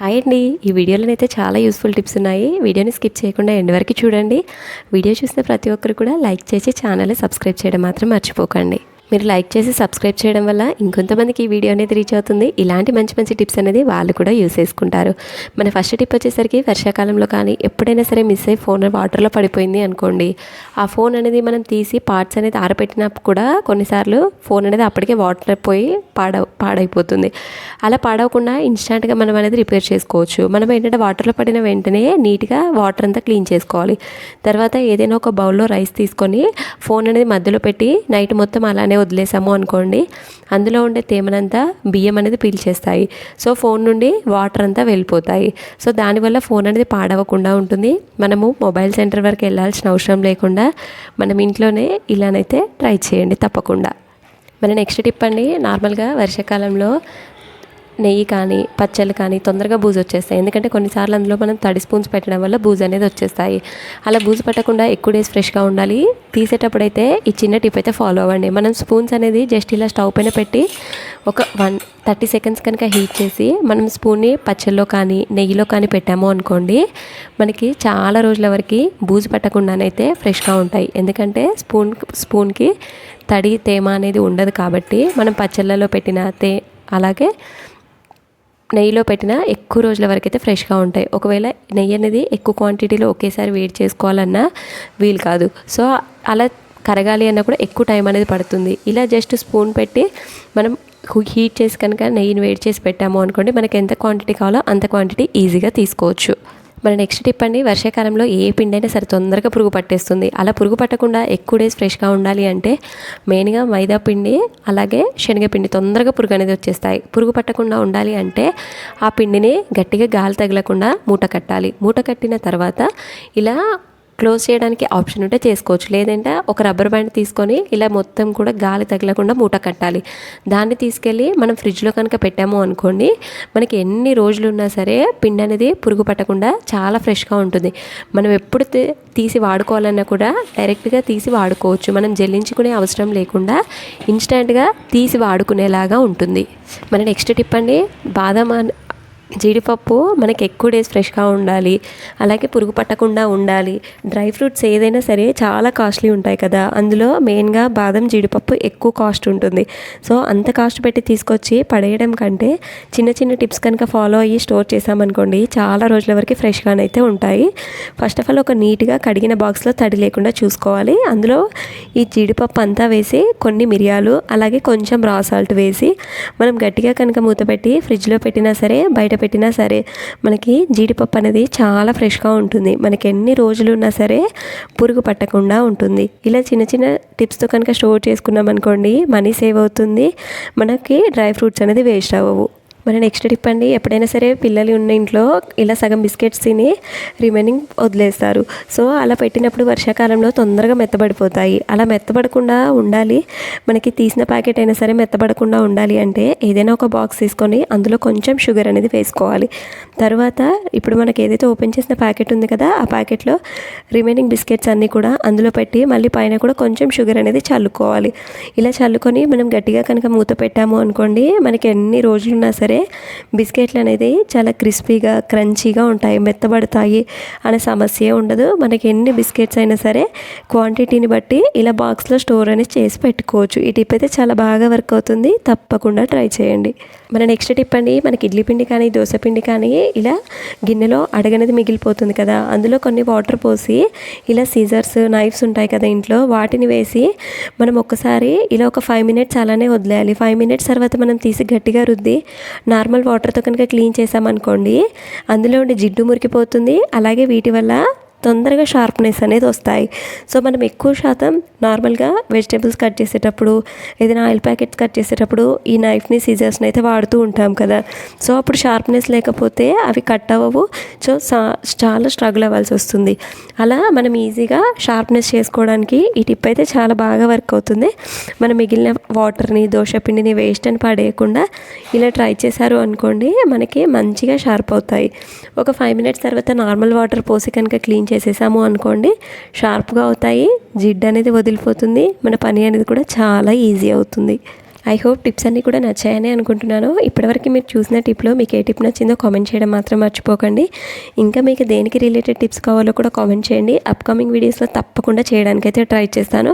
Hi అండి. ఈ వీడియోలో అయితే చాలా యూస్ఫుల్ టిప్స్ ఉన్నాయి. వీడియోని స్కిప్ చేయకుండా ఎండ్ వరకు చూడండి. వీడియో చూసిన ప్రతి ఒక్కరు కూడా లైక్ చేసి ఛానల్ని సబ్స్క్రైబ్ చేయడం మాత్రం మర్చిపోకండి. మీరు లైక్ చేసి సబ్స్క్రైబ్ చేయడం వల్ల ఇంకొంతమందికి ఈ వీడియో అనేది రీచ్ అవుతుంది. ఇలాంటి మంచి మంచి టిప్స్ అనేది వాళ్ళు కూడా యూస్ చేసుకుంటారు. మన ఫస్ట్ టిప్ వచ్చేసరికి వర్షాకాలంలో కానీ ఎప్పుడైనా సరే మిస్ అయ్యి ఫోన్ వాటర్లో పడిపోయింది అనుకోండి. ఆ ఫోన్ అనేది మనం తీసి పార్ట్స్ అనేది ఆరబెట్టినప్పుడు కూడా కొన్నిసార్లు ఫోన్ అనేది అప్పటికే వాటర్ పోయి పాడ పాడైపోతుంది. అలా పాడవకుండా ఇన్స్టాంట్గా మనం అనేది రిపేర్ చేసుకోవచ్చు. మనం ఏంటంటే వాటర్లో పడిన వెంటనే నీట్గా వాటర్ అంతా క్లీన్ చేసుకోవాలి. తర్వాత ఏదైనా ఒక బౌల్లో రైస్ తీసుకొని ఫోన్ అనేది మధ్యలో పెట్టి నైట్ మొత్తం అలానే వదిలేసాము అనుకోండి. అందులో ఉండే తేమనంతా బియ్యం అనేది పీల్చేస్తాయి. సో ఫోన్ నుండి వాటర్ అంతా వెళ్ళిపోతాయి. సో దానివల్ల ఫోన్ అనేది పాడవకుండా ఉంటుంది. మనము మొబైల్ సెంటర్ వరకు వెళ్ళాల్సిన అవసరం లేకుండా మనం ఇంట్లోనే ఇలానైతే ట్రై చేయండి తప్పకుండా. మన నెక్స్ట్ టిప్ అండి నార్మల్గా వర్షాకాలంలో నెయ్యి కానీ పచ్చళ్ళు కానీ తొందరగా బూజు వచ్చేస్తాయి. ఎందుకంటే కొన్నిసార్లు అందులో మనం తడి స్పూన్స్ పెట్టడం వల్ల బూజు అనేది వచ్చేస్తాయి. అలా బూజు పట్టకుండా ఎక్కువ డేస్ ఫ్రెష్గా ఉండాలి. తీసేటప్పుడు అయితే ఈ చిన్న టిప్ అయితే ఫాలో అవ్వండి. మనం స్పూన్స్ అనేది జస్ట్ ఇలా స్టవ్ పైన పెట్టి ఒక వన్ థర్టీ సెకండ్స్ కనుక హీట్ చేసి మనం స్పూన్ని పచ్చళ్ళలో కానీ నెయ్యిలో కానీ పెట్టాము అనుకోండి మనకి చాలా రోజుల వరకు బూజు పట్టకుండానైతే ఫ్రెష్గా ఉంటాయి. ఎందుకంటే స్పూన్ స్పూన్కి తడి తేమ అనేది ఉండదు కాబట్టి మనం పచ్చళ్ళలో పెట్టిన తే అలాగే నెయ్యిలో పెట్టిన ఎక్కువ రోజుల వరకు అయితే ఫ్రెష్గా ఉంటాయి. ఒకవేళ నెయ్యి అనేది ఎక్కువ క్వాంటిటీలో ఒకేసారి వేడి చేసుకోవాలన్నా వీలు కాదు. సో అలా కరగాలి అన్నా కూడా ఎక్కువ టైం అనేది పడుతుంది. ఇలా జస్ట్ స్పూన్ పెట్టి మనం హీట్ చేసి కనుక నెయ్యిని వేడి చేసి పెట్టాము అనుకోండి మనకి ఎంత క్వాంటిటీ కావాలో అంత క్వాంటిటీ ఈజీగా తీసుకోవచ్చు. మన నెక్స్ట్ టిప్ అండి వర్షాకాలంలో ఏ పిండి అయినా సరే తొందరగా పురుగు పట్టేస్తుంది. అలా పురుగు పట్టకుండా ఎక్కువ డేస్ ఫ్రెష్గా ఉండాలి అంటే మెయిన్గా మైదా పిండి అలాగే శనగపిండి తొందరగా పురుగు అనేది వచ్చేస్తాయి. పురుగు పట్టకుండా ఉండాలి అంటే ఆ పిండిని గట్టిగా గాలి తగలకుండా మూట కట్టాలి. మూట కట్టిన తర్వాత ఇలా క్లోజ్ చేయడానికి ఆప్షన్ ఉంటే చేసుకోవచ్చు. లేదంటే ఒక రబ్బర్ బ్యాండ్ తీసుకొని ఇలా మొత్తం కూడా గాలి తగలకుండా మూట కట్టాలి. దాన్ని తీసుకెళ్ళి మనం ఫ్రిడ్జ్లో కనుక పెట్టాము అనుకోండి మనకి ఎన్ని రోజులు ఉన్నా సరే పిండి అనేది పురుగు పట్టకుండా చాలా ఫ్రెష్గా ఉంటుంది. మనం ఎప్పుడు తీసి వాడుకోవాలన్నా కూడా డైరెక్ట్గా తీసి వాడుకోవచ్చు. మనం జల్లించుకునే అవసరం లేకుండా ఇన్స్టెంట్గా తీసి వాడుకునేలాగా ఉంటుంది. మన నెక్స్ట్ టిప్ అండి బాదం జీడిపప్పు మనకి ఎక్కువ డేస్ ఫ్రెష్గా ఉండాలి అలాగే పురుగు పట్టకుండా ఉండాలి. డ్రై ఫ్రూట్స్ ఏదైనా సరే చాలా కాస్ట్లీ ఉంటాయి కదా. అందులో మెయిన్గా బాదం జీడిపప్పు ఎక్కువ కాస్ట్ ఉంటుంది. సో అంత కాస్ట్ పెట్టి తీసుకొచ్చి పడేయడం కంటే చిన్న చిన్న టిప్స్ కనుక ఫాలో అయ్యి స్టోర్ చేసామనుకోండి చాలా రోజుల వరకు ఫ్రెష్గానైతే ఉంటాయి. ఫస్ట్ ఆఫ్ ఆల్ ఒక నీట్గా కడిగిన బాక్స్లో తడి లేకుండా చూసుకోవాలి. అందులో ఈ జీడిపప్పు అంతా వేసి కొన్ని మిరియాలు అలాగే కొంచెం రా సాల్ట్ వేసి మనం గట్టిగా కనుక మూత పెట్టి ఫ్రిడ్జ్లో పెట్టినా సరే బయట పెట్టినా సరే మనకి జీడిపప్పు అనేది చాలా ఫ్రెష్గా ఉంటుంది. మనకి ఎన్ని రోజులు ఉన్నా సరే పురుగు పట్టకుండా ఉంటుంది. ఇలా చిన్న చిన్న టిప్స్తో కనుక స్టోర్ చేసుకున్నాం అనుకోండి మనీ సేవ్ అవుతుంది. మనకి డ్రై ఫ్రూట్స్ అనేది వేస్ట్ అవ్వవు. మన నెక్స్ట్ టిప్ అండి ఎప్పుడైనా సరే పిల్లలు ఉన్న ఇంట్లో ఇలా సగం బిస్కెట్స్ తిని రిమైనింగ్ వదిలేస్తారు. సో అలా పెట్టినప్పుడు వర్షాకాలంలో తొందరగా మెత్తబడిపోతాయి. అలా మెత్తబడకుండా ఉండాలి. మనకి తీసిన ప్యాకెట్ అయినా సరే మెత్తబడకుండా ఉండాలి అంటే ఏదైనా ఒక బాక్స్ తీసుకొని అందులో కొంచెం షుగర్ అనేది వేసుకోవాలి. తర్వాత ఇప్పుడు మనకి ఏదైతే ఓపెన్ చేసిన ప్యాకెట్ ఉంది కదా ఆ ప్యాకెట్లో రిమైనింగ్ బిస్కెట్స్ అన్నీ కూడా అందులో పెట్టి మళ్ళీ పైన కూడా కొంచెం షుగర్ అనేది చల్లుకోవాలి. ఇలా చల్లుకొని మనం గట్టిగా కనుక మూత పెట్టాము అనుకోండి మనకి ఎన్ని రోజులున్నా సరే బిస్కెట్లు అనేది చాలా క్రిస్పీగా క్రంచీగా ఉంటాయి మెత్తబడతాయి అనే సమస్య ఉండదు. మనకి ఎన్ని బిస్కెట్స్ అయినా సరే క్వాంటిటీని బట్టి ఇలా బాక్స్లో స్టోర్ అనేది చేసి పెట్టుకోవచ్చు. ఈ టిప్ అయితే చాలా బాగా వర్క్ అవుతుంది. తప్పకుండా ట్రై చేయండి. మన నెక్స్ట్ టిప్ అండి మనకి ఇడ్లీ పిండి కానీ దోశ పిండి కానీ ఇలా గిన్నెలో అడగనేది మిగిలిపోతుంది కదా. అందులో కొన్ని వాటర్ పోసి ఇలా సీజర్స్ నైఫ్స్ ఉంటాయి కదా ఇంట్లో వాటిని వేసి మనం ఒక్కసారి ఇలా ఒక ఫైవ్ మినిట్స్ అలానే వదిలేయాలి. ఫైవ్ మినిట్స్ తర్వాత మనం తీసి గట్టిగా రుద్ది నార్మల్ వాటర్తో కనుక క్లీన్ చేసామనుకోండి అందులో ఉండే జిడ్డు మురికిపోతుంది. అలాగే వీటి వల్ల తొందరగా షార్ప్నెస్ అనేది వస్తాయి. సో మనం ఎక్కువ శాతం నార్మల్గా వెజిటేబుల్స్ కట్ చేసేటప్పుడు ఏదైనా ఆయిల్ ప్యాకెట్స్ కట్ చేసేటప్పుడు ఈ నైఫ్ని సీజర్స్ని అయితే వాడుతూ ఉంటాం కదా. సో అప్పుడు షార్ప్నెస్ లేకపోతే అవి కట్ అవ్వవు. సో చాలా స్ట్రగుల్ అవ్వాల్సి వస్తుంది. అలా మనం ఈజీగా షార్ప్నెస్ చేసుకోవడానికి ఈ టిప్ అయితే చాలా బాగా వర్క్ అవుతుంది. మనం మిగిలిన వాటర్ని దోశ పిండిని వేస్ట్ అని పడేయకుండా ఇలా ట్రై చేశారు అనుకోండి మనకి మంచిగా షార్ప్ అవుతాయి. ఒక ఫైవ్ మినిట్స్ తర్వాత నార్మల్ వాటర్ పోసి కనుక క్లీన్ చేసి చేసేసాము అనుకోండి షార్ప్గా అవుతాయి జిడ్ అనేది వదిలిపోతుంది మన పని అనేది కూడా చాలా ఈజీ అవుతుంది. ఐ హోప్ టిప్స్ అన్నీ కూడా నచ్చాయని అనుకుంటున్నాను. ఇప్పటివరకు మీరు చూసిన టిప్లో మీకు ఏ టిప్ నచ్చిందో కామెంట్ చేయడం మాత్రం మర్చిపోకండి. ఇంకా మీకు దేనికి రిలేటెడ్ టిప్స్ కావాలో కూడా కామెంట్ చేయండి. అప్కమింగ్ వీడియోస్లో తప్పకుండా చేయడానికైతే ట్రై చేస్తాను.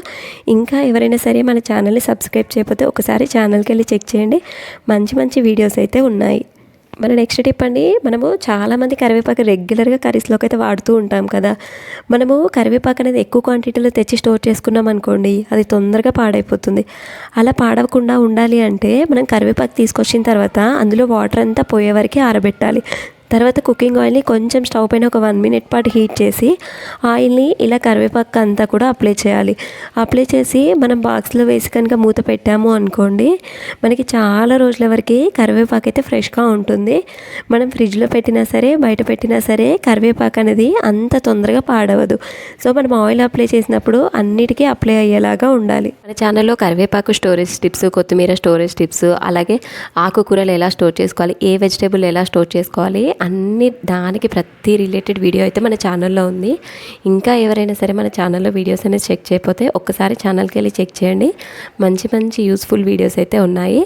ఇంకా ఎవరైనా సరే మన ఛానల్ని సబ్స్క్రైబ్ చేయకపోతే ఒకసారి ఛానల్కి వెళ్ళి చెక్ చేయండి. మంచి మంచి వీడియోస్ అయితే ఉన్నాయి. మన నెక్స్ట్ టిప్ అండి మనము చాలామంది కరివేపాకు రెగ్యులర్గా కర్రీస్లోకి అయితే వాడుతూ ఉంటాం కదా. మనము కరివేపాకు అనేది ఎక్కువ క్వాంటిటీలో తెచ్చి స్టోర్ చేసుకున్నాం అనుకోండి అది తొందరగా పాడైపోతుంది. అలా పాడవకుండా ఉండాలి అంటే మనం కరివేపాకు తీసుకొచ్చిన తర్వాత అందులో వాటర్ అంతా పోయే వరకు ఆరబెట్టాలి. తర్వాత కుకింగ్ ఆయిల్ని కొంచెం స్టవ్ పైన ఒక వన్ మినిట్ పాటు హీట్ చేసి ఆయిల్ని ఇలా కరివేపాకు అంతా కూడా అప్లై చేయాలి. అప్లై చేసి మనం బాక్స్లో వేసి కనుక మూత పెట్టాము అనుకోండి మనకి చాలా రోజుల వరకు కరివేపాకు అయితే ఫ్రెష్గా ఉంటుంది. మనం ఫ్రిడ్జ్లో పెట్టినా సరే బయట పెట్టినా సరే కరివేపాకు అనేది అంత తొందరగా పాడవదు. సో మనం ఆయిల్ అప్లై చేసినప్పుడు అన్నిటికీ అప్లై అయ్యేలాగా ఉండాలి. మన ఛానల్లో కరివేపాకు స్టోరేజ్ టిప్స్ కొత్తిమీర స్టోరేజ్ టిప్స్ అలాగే ఆకుకూరలు ఎలా స్టోర్ చేసుకోవాలి ఏ వెజిటేబుల్ ఎలా స్టోర్ చేసుకోవాలి అన్ని దానికి ప్రతి రిలేటెడ్ వీడియో అయితే మన ఛానల్లో ఉంది. ఇంకా ఎవరైనా సరే మన ఛానల్లో వీడియోస్ అనేది చెక్ చేయకపోతే ఒక్కసారి ఛానల్కి వెళ్ళి చెక్ చేయండి. మంచి మంచి యూస్ఫుల్ వీడియోస్ అయితే ఉన్నాయి.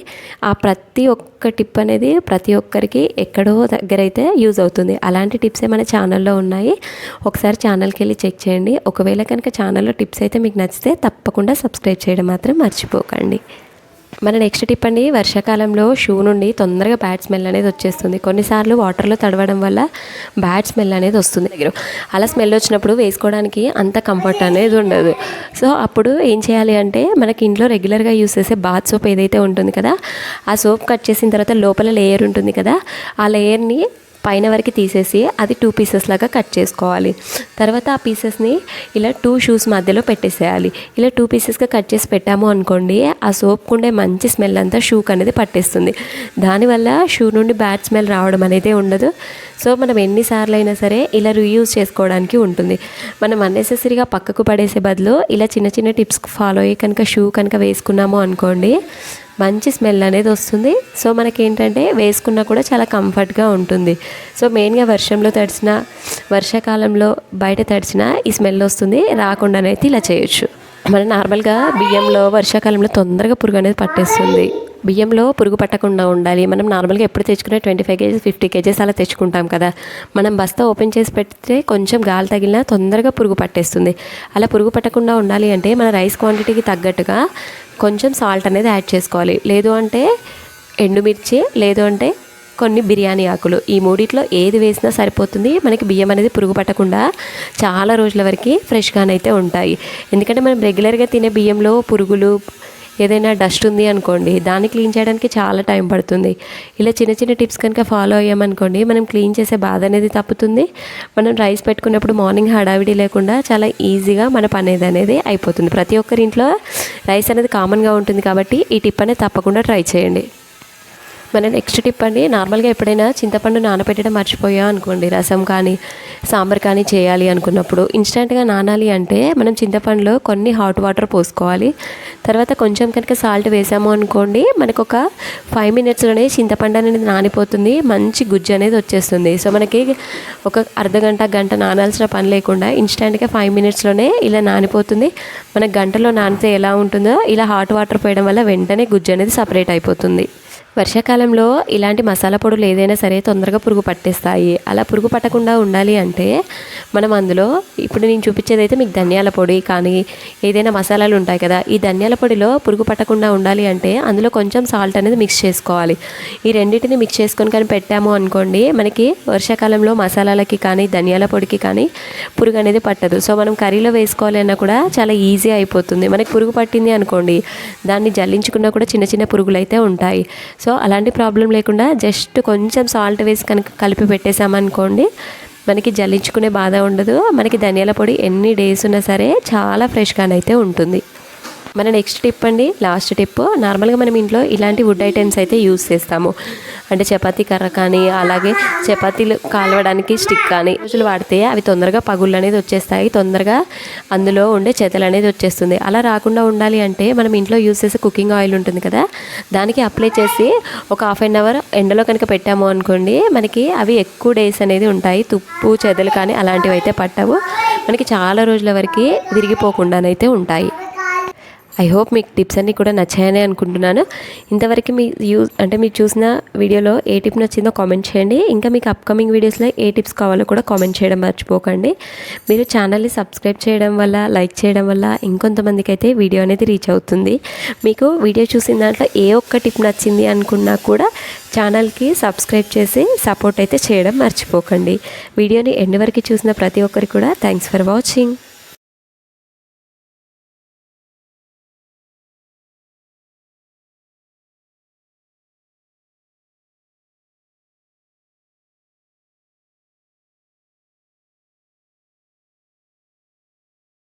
ఆ ప్రతి ఒక్క టిప్ అనేది ప్రతి ఒక్కరికి ఎక్కడో దగ్గర అయితే యూజ్ అవుతుంది. అలాంటి టిప్సే మన ఛానల్లో ఉన్నాయి. ఒకసారి ఛానల్కి వెళ్ళి చెక్ చేయండి. ఒకవేళ కనుక ఛానల్లో టిప్స్ అయితే మీకు నచ్చితే తప్పకుండా సబ్స్క్రైబ్ చేయడం మాత్రం మర్చిపోకండి. మన నెక్స్ట్ టిప్ అండి వర్షాకాలంలో షూ నుండి తొందరగా బ్యాడ్ స్మెల్ అనేది వచ్చేస్తుంది. కొన్నిసార్లు వాటర్లో తడవడం వల్ల బ్యాడ్ స్మెల్ అనేది వస్తుంది దగ్గర. అలా స్మెల్ వచ్చినప్పుడు వేసుకోవడానికి అంత కంఫర్ట్ అనేది ఉండదు. సో అప్పుడు ఏం చేయాలి అంటే మనకి ఇంట్లో రెగ్యులర్గా యూస్ చేసే బాత్ సోప్ ఏదైతే ఉంటుంది కదా ఆ సోప్ కట్ చేసిన తర్వాత లోపల లేయర్ ఉంటుంది కదా ఆ లేయర్ని పైన వరకు తీసేసి అది టూ పీసెస్ లాగా కట్ చేసుకోవాలి. తర్వాత ఆ పీసెస్ని ఇలా టూ షూస్ మధ్యలో పెట్టేసేయాలి. ఇలా టూ పీసెస్గా కట్ చేసి పెట్టాము అనుకోండి ఆ సోప్ ఉండే మంచి స్మెల్ అంతా షూక్ అనేది పట్టేస్తుంది. దానివల్ల షూ నుండి బ్యాడ్ స్మెల్ రావడం అనేది ఉండదు. సో మనం ఎన్నిసార్లు అయినా సరే ఇలా రీయూజ్ చేసుకోవడానికి ఉంటుంది. మనం అన్నెసెసరీగా పక్కకు పడేసే బదులు ఇలా చిన్న చిన్న టిప్స్ ఫాలో అయ్యి కనుక షూ కనుక వేసుకున్నాము అనుకోండి మంచి స్మెల్ అనేది వస్తుంది. సో మనకి ఏంటంటే వేసుకున్నా కూడా చాలా కంఫర్ట్గా ఉంటుంది. సో మెయిన్గా వర్షంలో తడిచిన వర్షాకాలంలో బయట తడిచిన ఈ స్మెల్ వస్తుంది. రాకుండానైతే ఇలా చేయొచ్చు. మనం నార్మల్గా బియ్యంలో వర్షాకాలంలో తొందరగా పురుగు అనేది పట్టేస్తుంది. బియ్యంలో పురుగు పట్టకుండా ఉండాలి. మనం నార్మల్గా ఎప్పుడు తెచ్చుకునే twenty five kgs fifty kgs అలా తెచ్చుకుంటాం కదా. మనం బస్తా ఓపెన్ చేసి పెడితే కొంచెం గాలి తగిలినా తొందరగా పురుగు పట్టేస్తుంది. అలా పురుగు పట్టకుండా ఉండాలి అంటే మన రైస్ క్వాంటిటీకి తగ్గట్టుగా కొంచెం సాల్ట్ అనేది యాడ్ చేసుకోవాలి. లేదు అంటే ఎండుమిర్చి లేదు అంటే కొన్ని బిర్యానీ ఆకులు. ఈ మూడిట్లో ఏది వేసినా సరిపోతుంది. మనకి బియ్యం అనేది పురుగు పట్టకుండా చాలా రోజుల వరకు ఫ్రెష్గానైతే ఉంటాయి. ఎందుకంటే మనం రెగ్యులర్గా తినే బియ్యంలో పురుగులు ఏదైనా డస్ట్ ఉంది అనుకోండి దాన్ని క్లీన్ చేయడానికి చాలా టైం పడుతుంది. ఇలా చిన్న చిన్న టిప్స్ కనుక ఫాలో అయ్యామనుకోండి మనం క్లీన్ చేసే బాధ అనేది తప్పుతుంది. మనం రైస్ పెట్టుకున్నప్పుడు మార్నింగ్ హడావిడి లేకుండా చాలా ఈజీగా మన పని అనేది అనేది అయిపోతుంది. ప్రతి ఒక్కరి ఇంట్లో రైస్ అనేది కామన్గా ఉంటుంది కాబట్టి ఈ టిప్ అనేది తప్పకుండా ట్రై చేయండి. మన నెక్స్ట్ టిప్ అండి నార్మల్గా ఎప్పుడైనా చింతపండు నానబెట్టడం మర్చిపోయా అనుకోండి రసం కానీ సాంబార్ కానీ చేయాలి అనుకున్నప్పుడు. ఇన్స్టెంట్గా నానాలి అంటే మనం చింతపండులో కొన్ని హాట్ వాటర్ పోసుకోవాలి. తర్వాత కొంచెం కనుక సాల్ట్ వేసాము అనుకోండి మనకు ఒక ఫైవ్ మినిట్స్లోనే చింతపండు అనేది నానిపోతుంది మంచి గుజ్జు అనేది వచ్చేస్తుంది. సో మనకి ఒక అర్ధ గంట గంట నానాల్సిన పని లేకుండా ఇన్స్టెంట్గా ఫైవ్ మినిట్స్లోనే ఇలా నానిపోతుంది. మనకు గంటలో నానితే ఎలా ఉంటుందో ఇలా హాట్ వాటర్ పోయడం వల్ల వెంటనే గుజ్జు అనేది సపరేట్ అయిపోతుంది. వర్షాకాలంలో ఇలాంటి మసాలా పొడులు ఏదైనా సరే తొందరగా పురుగు పట్టేస్తాయి. అలా పురుగు పట్టకుండా ఉండాలి అంటే మనం అందులో ఇప్పుడు నేను చూపించేది అయితే మీకు ధనియాల పొడి కానీ ఏదైనా మసాలాలు ఉంటాయి కదా ఈ ధనియాల పొడిలో పురుగు పట్టకుండా ఉండాలి అంటే అందులో కొంచెం సాల్ట్ అనేది మిక్స్ చేసుకోవాలి. ఈ రెండింటిని మిక్స్ చేసుకొని కానీ పెట్టాము అనుకోండి మనకి వర్షాకాలంలో మసాలాలకి కానీ ధనియాల పొడికి కానీ పురుగు అనేది పట్టదు. సో మనం కర్రీలో వేసుకోవాలి అన్నా కూడా చాలా ఈజీ అయిపోతుంది. మనకి పురుగు పట్టింది అనుకోండి దాన్ని జల్లించుకున్నా కూడా చిన్న చిన్న పురుగులు అయితే ఉంటాయి. సో అలాంటి ప్రాబ్లం లేకుండా జస్ట్ కొంచెం సాల్ట్ వేసి కనుక కలిపి పెట్టేసామనుకోండి మనకి జల్లించుకునే బాధ ఉండదు. మనకి ధనియాల పొడి ఎన్ని డేస్ ఉన్నా సరే చాలా ఫ్రెష్గానైతే ఉంటుంది. మన నెక్స్ట్ టిప్ అండి లాస్ట్ టిప్. నార్మల్గా మనం ఇంట్లో ఇలాంటి వుడ్ ఐటమ్స్ అయితే యూస్ చేస్తాము. అంటే చపాతీ కర్ర కానీ అలాగే చపాతీలు కాలవడానికి స్టిక్ కానీ రోజులు వాడితే అవి తొందరగా పగుళ్ళు అనేది వచ్చేస్తాయి. తొందరగా అందులో ఉండే చెతలు అనేది వచ్చేస్తుంది. అలా రాకుండా ఉండాలి అంటే మనం ఇంట్లో యూస్ చేసే కుకింగ్ ఆయిల్ ఉంటుంది కదా దానికి అప్లై చేసి ఒక హాఫ్ అన్ అవర్ ఎండలో కనుక పెట్టాము అనుకోండి మనకి అవి ఎక్కువ డేస్ అనేది ఉంటాయి. తుప్పు చెదలు కానీ అలాంటివి అయితే పట్టవు. మనకి చాలా రోజుల వరకు విరిగిపోకుండానైతే ఉంటాయి. ఐ హోప్ మీకు టిప్స్ అన్నీ కూడా నచ్చాయని అనుకుంటున్నాను. ఇంతవరకు మీ యూజ్ అంటే మీరు చూసిన వీడియోలో ఏ టిప్ నచ్చిందో కామెంట్ చేయండి. ఇంకా మీకు అప్కమింగ్ వీడియోస్లో ఏ టిప్స్ కావాలో కూడా కామెంట్ చేయడం మర్చిపోకండి. మీరు ఛానల్ని సబ్స్క్రైబ్ చేయడం వల్ల లైక్ చేయడం వల్ల ఇంకొంతమందికి అయితే వీడియో అనేది రీచ్ అవుతుంది. మీకు వీడియో చూసిన దాంట్లో ఏ ఒక్క టిప్ నచ్చింది అనుకున్నా కూడా ఛానల్కి సబ్స్క్రైబ్ చేసి సపోర్ట్ అయితే చేయడం మర్చిపోకండి. వీడియోని ఎండ్ వరకు చూసిన ప్రతి ఒక్కరికి కూడా థ్యాంక్స్ ఫర్ వాచింగ్